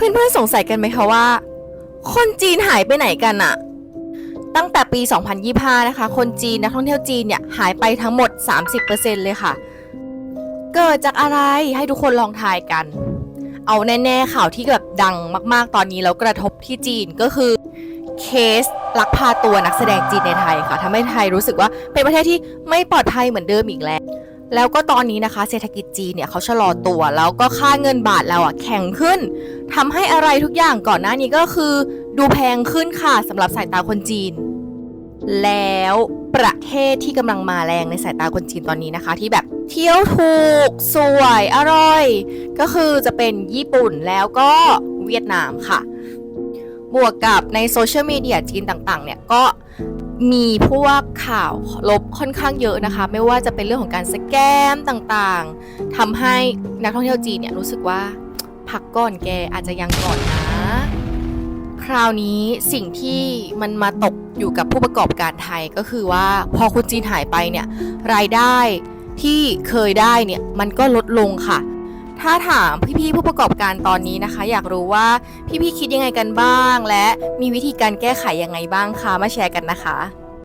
พื่อนๆสงสัยกันไหมคะว่า คนจีนหายไปไหนกันอะตั้งแต่ปี 2025 นะคะ คนจีนนักท่องเที่ยวจีนเนี่ยหายไปทั้งหมด 30%เลยค่ะ เกิดจากอะไรให้ทุกคนลองทายกัน เอาแน่ๆข่าวที่แบบดังมากๆตอนนี้แล้วกระทบที่จีนก็คือเคสลักพาตัวนักแสดงจีนในไทยค่ะทำให้ไทยรู้สึกว่าเป็นประเทศที่ไม่ปลอดภัยเหมือนเดิมอีกแล้ว แล้วก็ตอนนี้นะคะเศรษฐกิจจีนเนี่ยเขาชะลอตัวแล้วก็ค่าเงินบาทเราอะแข็งขึ้นทำให้อะไรทุกอย่างก่อนหน้านี้ก็คือ ดูแพงขึ้นค่ะสำหรับสายตาคนจีน แล้วประเทศที่กำลังมาแรงในสายตาคนจีนตอนนี้นะคะ ที่แบบเที่ยวถูก สวยอร่อย ก็คือจะเป็นญี่ปุ่นแล้วก็เวียดนามค่ะ บวกกับในโซเชียลมีเดียจีนต่างๆ เนี่ยก็ มีพวกข่าวลบค่อนข้างเยอะนะคะ ไม่ว่าจะเป็นเรื่องของการสแกมต่างๆทำให้นักท่องเที่ยวจีนเนี่ยรู้สึกว่าพักก่อนแกอาจจะยังก่อนนะ คราวนี้สิ่งที่มันมาตกอยู่กับผู้ประกอบการไทยก็คือว่าพอคุณจีนหายไปเนี่ยรายได้ที่เคยได้เนี่ยมันก็ลดลงค่ะ ถ้าถามพี่ๆผู้ประกอบการตอนนี้นะคะ อยากรู้ว่าพี่ๆคิดยังไงกันบ้าง และมีวิธีการแก้ไขยังไงบ้างคะมาแชร์กันนะคะ